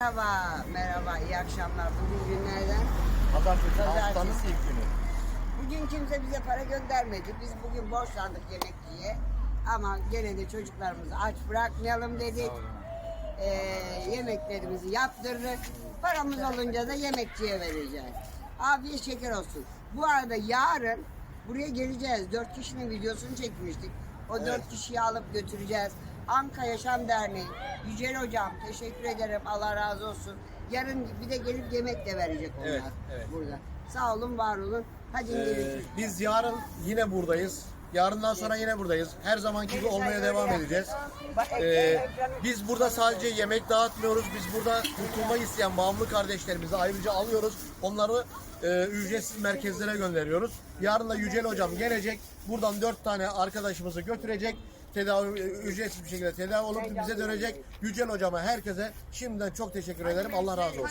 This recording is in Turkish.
Merhaba, merhaba, iyi akşamlar. Bugün günlerden. Pazartesi haftanın ilk günü. Bugün kimse bize para göndermedi. Biz bugün borçlandık yemek diye. Ama gene de çocuklarımızı aç bırakmayalım dedik. Ee, yemeklerimizi yaptırdık. Paramız olunca da yemekçiye vereceğiz. Afiyet şeker olsun. Bu arada yarın buraya geleceğiz. Dört kişinin videosunu çekmiştik. O dört kişiyi alıp götüreceğiz. Anka Yaşam Derneği. Yücel Hocam teşekkür ederim. Allah razı olsun. Yarın bir de gelip yemek de verecek onlar Evet, evet. burada. Sağ olun, var olun. Hadi Ee, biz yarın yine buradayız. Yarından sonra yine buradayız. Her zamanki gibi olmaya devam edeceğiz. Ee, biz burada sadece yemek dağıtmıyoruz. Biz burada kurtulmak isteyen bağımlı kardeşlerimizi ayrıca alıyoruz. Onları e, ücretsiz merkezlere gönderiyoruz. Yarın da Yücel Hocam gelecek. Buradan dört tane arkadaşımızı götürecek. Tedavi, e, ücretsiz bir şekilde tedavi olup bize dönecek. Yücel Hocama herkese şimdiden çok teşekkür ederim. Allah razı olsun.